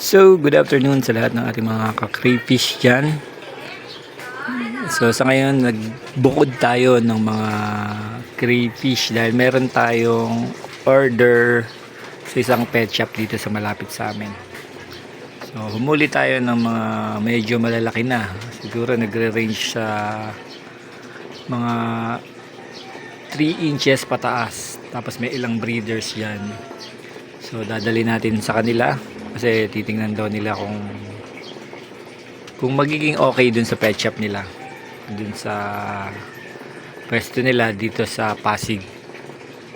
So, good afternoon sa lahat ng ating mga ka-crayfish dyan. So, sa ngayon, nagbukod tayo ng mga crayfish dahil meron tayong order sa isang pet shop dito sa malapit sa amin. So, humuli tayo ng mga medyo malalaki na. Siguro nagre-range sa mga 3 inches pataas. Tapos may ilang breeders yan. So, dadali natin sa kanila kasi titingnan daw nila kung kung magiging okay dun sa pet shop nila. Dun sa pwesto nila dito sa Pasig.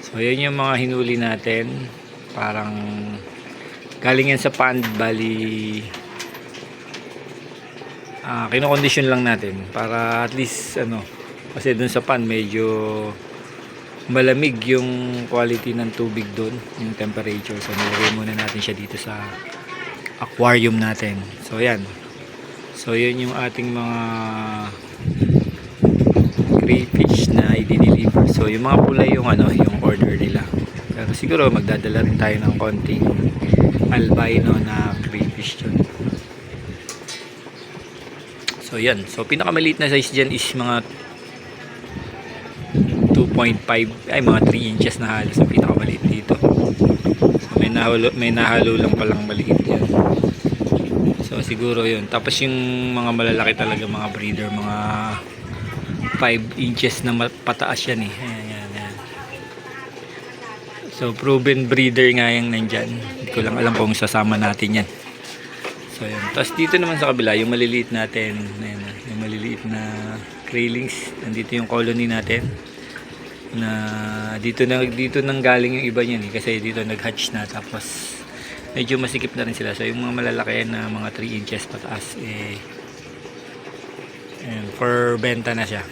So yun yung mga hinuli natin. Parang galing yan sa pond bali ah kinokondisyon lang natin para at least ano kasi dun sa pond medyo malamig yung quality ng tubig doon, yung temperature. So, nilagay muna natin siya dito sa aquarium natin. So, yan. So, yun yung ating mga crayfish na i-deliver. So, yung mga kulay yung ano, yung order nila. Pero siguro magdadala rin tayo ng konting albino na crayfish dyan. So, yan. So, pinakamaliit na size dyan is mga 2.5 ay mga 3 inches na halos ang pinakamaliit dito. So, may nahalo, may nahalo lang palang maliit yan. So siguro yun. Tapos yung mga malalaki talaga mga breeder mga 5 inches na pataas yan eh. Ayan, yan, yan. so proven breeder nga yung nandyan. Hindi ko lang alam kung sasama natin yan. So yun. Tapos dito naman sa kabila yung maliliit natin ayan, yung maliliit na railings nandito yung colony natin na dito na dito nang galing yung iba niyan eh, kasi dito nag-hatch na tapos medyo masikip na rin sila. So yung mga malalaki na mga 3 inches pataas eh and for benta na siya.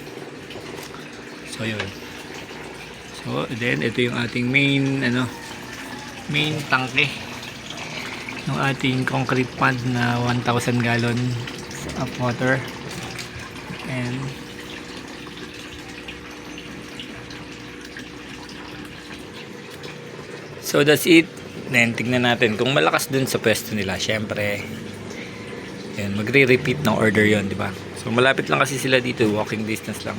So yun. So then ito yung ating main ano main tangke. Ng ating concrete pond na 1,000 gallon of water. And So that's it. Then tignan natin kung malakas dun sa pwesto nila. Syempre, yan, magre-repeat ng order yon di ba? So malapit lang kasi sila dito, walking distance lang.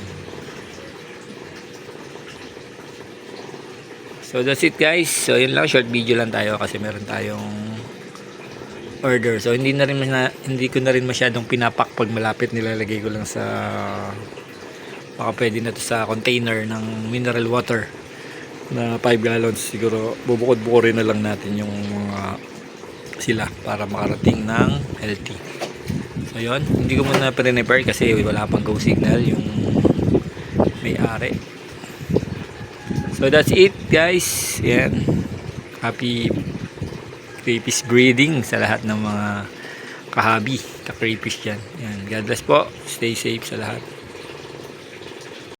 So that's it guys. So yun lang, short video lang tayo kasi meron tayong order. So hindi na rin masya, hindi ko na rin masyadong pinapak pag malapit nilalagay ko lang sa baka pwede na to sa container ng mineral water na 5 gallons siguro bubukod-bukurin na lang natin yung mga sila para makarating ng healthy. So yun. Hindi ko muna pre-prepare kasi wala pang go signal yung may-ari. So that's it guys. Yan. Happy crayfish breeding sa lahat ng mga kahabi ka crayfish dyan. Yan. God bless po. Stay safe sa lahat